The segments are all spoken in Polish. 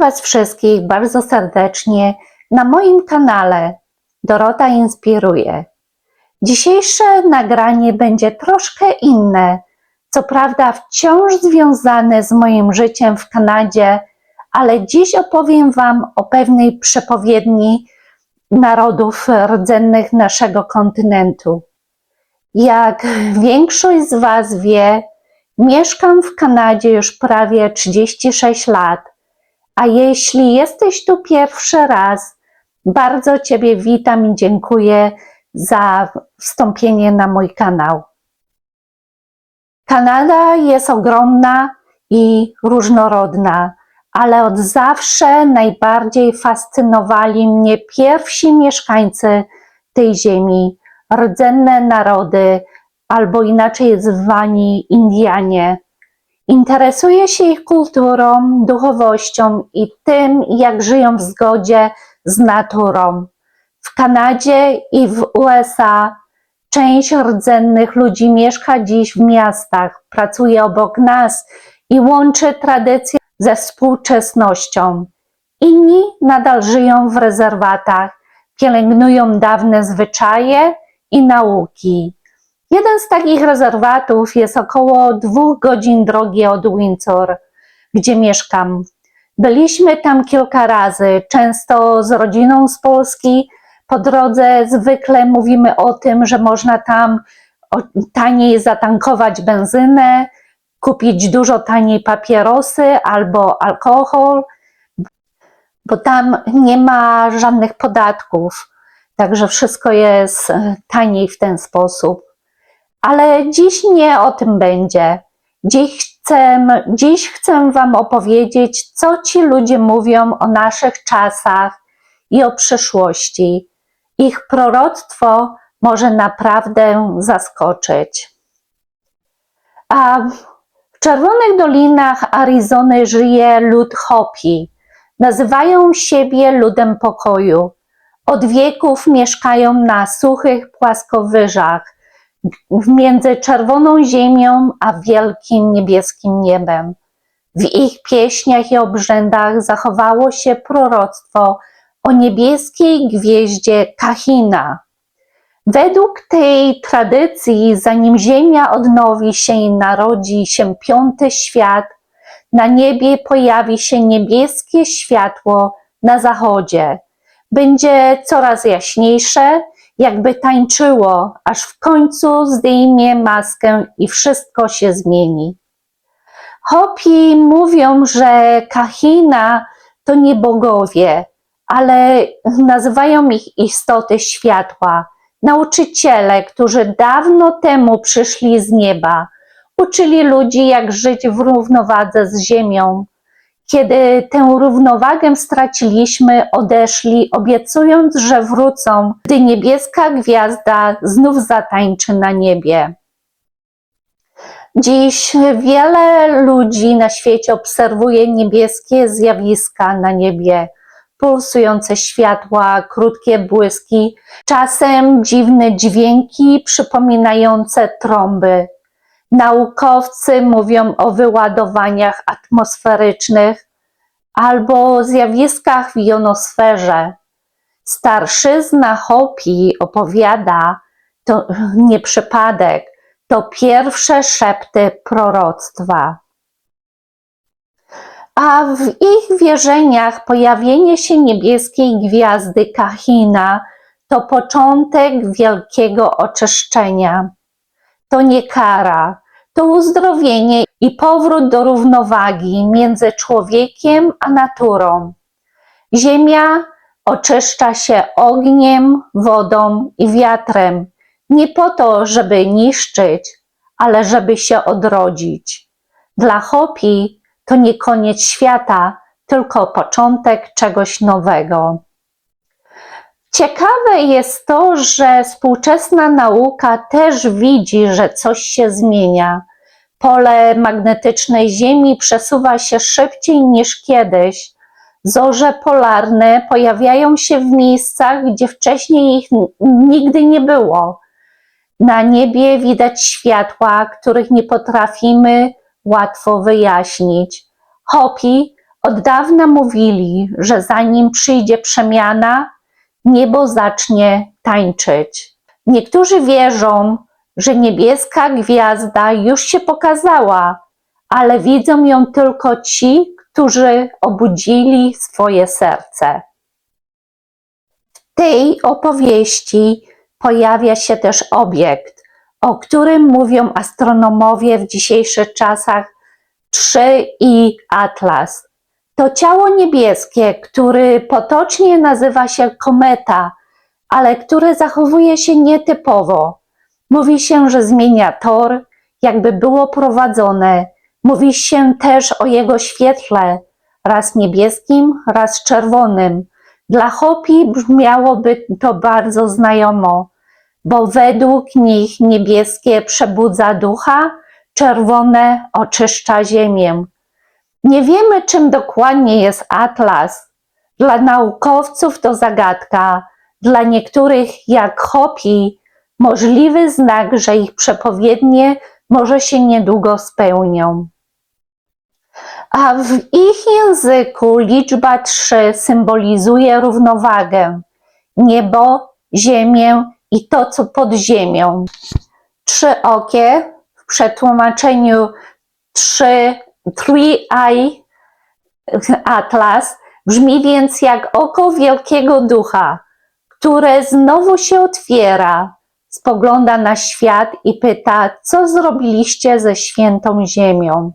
Was wszystkich bardzo serdecznie na moim kanale Dorota Inspiruje. Dzisiejsze nagranie będzie troszkę inne, co prawda wciąż związane z moim życiem w Kanadzie, ale dziś opowiem Wam o pewnej przepowiedni narodów rdzennych naszego kontynentu. Jak większość z Was wie, mieszkam w Kanadzie już prawie 36 lat, a jeśli jesteś tu pierwszy raz, bardzo Ciebie witam i dziękuję za wstąpienie na mój kanał. Kanada jest ogromna i różnorodna, ale od zawsze najbardziej fascynowali mnie pierwsi mieszkańcy tej ziemi, rdzenne narody, albo inaczej zwani Indianie. Interesuję się ich kulturą, duchowością i tym, jak żyją w zgodzie z naturą. W Kanadzie i w USA część rdzennych ludzi mieszka dziś w miastach, pracuje obok nas i łączy tradycje ze współczesnością. Inni nadal żyją w rezerwatach, pielęgnują dawne zwyczaje i nauki. Jeden z takich rezerwatów jest około dwóch godzin drogi od Windsor, gdzie mieszkam. Byliśmy tam kilka razy, często z rodziną z Polski. Po drodze zwykle mówimy o tym, że można tam taniej zatankować benzynę, kupić dużo taniej papierosy albo alkohol, bo tam nie ma żadnych podatków, także wszystko jest taniej w ten sposób. Ale dziś nie o tym będzie. Dziś chcę, dziś chcę Wam opowiedzieć, co ci ludzie mówią o naszych czasach i o przyszłości. Ich proroctwo może naprawdę zaskoczyć. A w Czerwonych Dolinach Arizony żyje lud Hopi. Nazywają siebie ludem pokoju. Od wieków mieszkają na suchych płaskowyżach między czerwoną ziemią a wielkim niebieskim niebem. W ich pieśniach i obrzędach zachowało się proroctwo o niebieskiej gwieździe Kahina. Według tej tradycji, zanim Ziemia odnowi się i narodzi się piąty świat, na niebie pojawi się niebieskie światło na zachodzie. Będzie coraz jaśniejsze, jakby tańczyło, aż w końcu zdejmie maskę i wszystko się zmieni. Hopi mówią, że Kahina to nie bogowie, ale nazywają ich istoty światła, nauczyciele, którzy dawno temu przyszli z nieba, uczyli ludzi, jak żyć w równowadze z ziemią. Kiedy tę równowagę straciliśmy, odeszli, obiecując, że wrócą, gdy niebieska gwiazda znów zatańczy na niebie. Dziś wiele ludzi na świecie obserwuje niebieskie zjawiska na niebie pulsujące światła, krótkie błyski, czasem dziwne dźwięki przypominające trąby. Naukowcy mówią o wyładowaniach atmosferycznych albo zjawiskach w jonosferze. Starszyzna Hopi opowiada, to nie przypadek, to pierwsze szepty proroctwa a w ich wierzeniach pojawienie się niebieskiej gwiazdy Kahina to początek wielkiego oczyszczenia. To nie kara, to uzdrowienie i powrót do równowagi między człowiekiem a naturą. Ziemia oczyszcza się ogniem, wodą i wiatrem, nie po to, żeby niszczyć, ale żeby się odrodzić. Dla Hopi to nie koniec świata, tylko początek czegoś nowego. Ciekawe jest to, że współczesna nauka też widzi, że coś się zmienia. Pole magnetyczne Ziemi przesuwa się szybciej niż kiedyś. Zorze polarne pojawiają się w miejscach, gdzie wcześniej ich nigdy nie było. Na niebie widać światła, których nie potrafimy łatwo wyjaśnić. Hopi Od dawna mówili, że zanim przyjdzie przemiana, niebo zacznie tańczyć. Niektórzy wierzą, że niebieska gwiazda już się pokazała, ale widzą ją tylko ci, którzy obudzili swoje serce. W tej opowieści pojawia się też obiekt, o którym mówią astronomowie w dzisiejszych czasach 3i Atlas. To ciało niebieskie, które potocznie nazywa się kometa, ale które zachowuje się nietypowo. Mówi się, że zmienia tor, jakby było prowadzone. Mówi się też o jego świetle, raz niebieskim, raz czerwonym. Dla Hopi brzmiałoby to bardzo znajomo, bo według nich niebieskie przebudza ducha, czerwone oczyszcza ziemię. Nie wiemy, czym dokładnie jest atlas. Dla naukowców to zagadka, dla niektórych, jak Hopi, możliwy znak, że ich przepowiednie może się niedługo spełnią. A w ich języku liczba 3 symbolizuje równowagę, niebo, ziemię i to, co pod ziemią. Trzyokie w przetłumaczeniu trzy, three eye atlas brzmi więc jak oko wielkiego ducha, które znowu się otwiera, spogląda na świat i pyta, co zrobiliście ze świętą ziemią.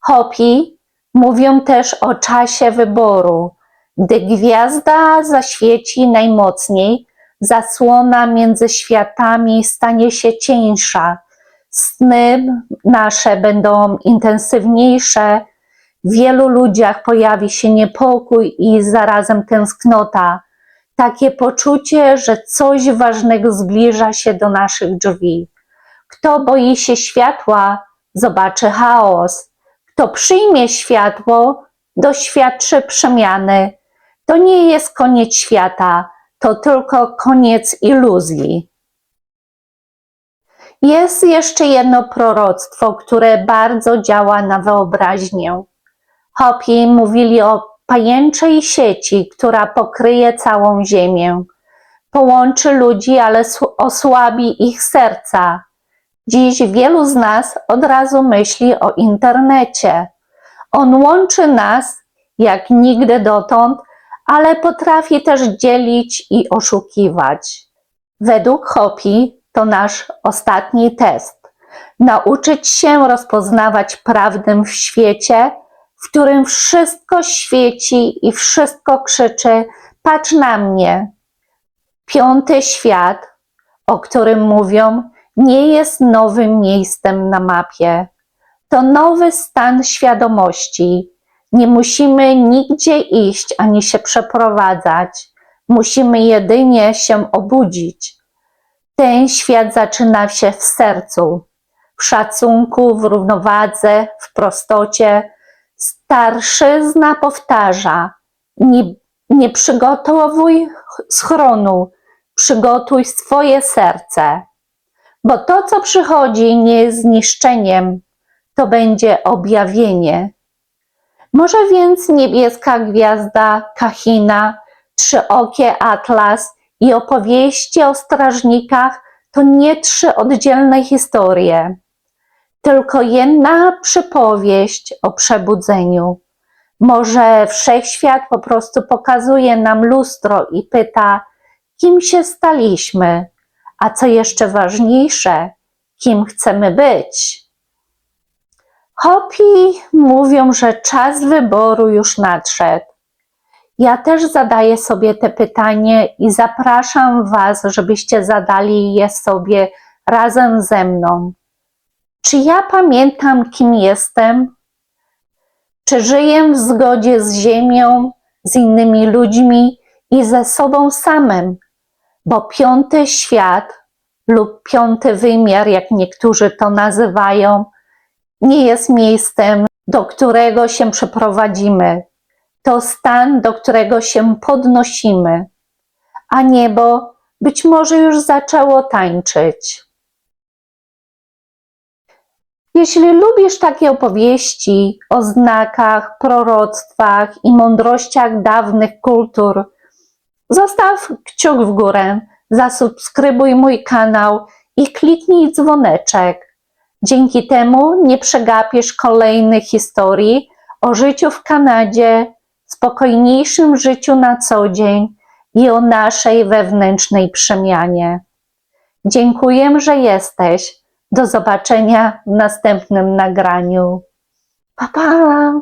Hopi mówią też o czasie wyboru. Gdy gwiazda zaświeci najmocniej, zasłona między światami stanie się cieńsza. Sny nasze będą intensywniejsze. W wielu ludziach pojawi się niepokój i zarazem tęsknota. Takie poczucie, że coś ważnego zbliża się do naszych drzwi. Kto boi się światła, zobaczy chaos. Kto przyjmie światło, doświadczy przemiany. To nie jest koniec świata, to tylko koniec iluzji. Jest jeszcze jedno proroctwo, które bardzo działa na wyobraźnię. Hopi mówili o pajęczej sieci, która pokryje całą ziemię. Połączy ludzi, ale osłabi ich serca. Dziś wielu z nas od razu myśli o internecie. On łączy nas jak nigdy dotąd, ale potrafi też dzielić i oszukiwać. Według Hopi to nasz ostatni test. Nauczyć się rozpoznawać prawdę w świecie, w którym wszystko świeci i wszystko krzyczy: Patrz na mnie. Piąty świat, o którym mówią, nie jest nowym miejscem na mapie. To nowy stan świadomości. Nie musimy nigdzie iść ani się przeprowadzać. Musimy jedynie się obudzić. Ten świat zaczyna się w sercu, w szacunku, w równowadze, w prostocie. Starszyzna powtarza: nie, nie przygotowuj schronu, przygotuj swoje serce. Bo to, co przychodzi, nie jest zniszczeniem, to będzie objawienie. Może więc niebieska gwiazda Kahina, trzyokie Atlas i opowieści o strażnikach to nie trzy oddzielne historie, tylko jedna przypowieść o przebudzeniu. Może wszechświat po prostu pokazuje nam lustro i pyta, kim się staliśmy, a co jeszcze ważniejsze, kim chcemy być. Hopi mówią, że czas wyboru już nadszedł. Ja też zadaję sobie te pytanie i zapraszam Was, żebyście zadali je sobie razem ze mną. Czy ja pamiętam, kim jestem? Czy żyję w zgodzie z Ziemią, z innymi ludźmi i ze sobą samym? Bo piąty świat lub piąty wymiar, jak niektórzy to nazywają, nie jest miejscem, do którego się przeprowadzimy. To stan, do którego się podnosimy, a niebo być może już zaczęło tańczyć. Jeśli lubisz takie opowieści o znakach, proroctwach i mądrościach dawnych kultur, zostaw kciuk w górę, zasubskrybuj mój kanał i kliknij dzwoneczek. Dzięki temu nie przegapisz kolejnych historii o życiu w Kanadzie, spokojniejszym życiu na co dzień i o naszej wewnętrznej przemianie. Dziękuję, że jesteś. Do zobaczenia w następnym nagraniu. Pa, pa!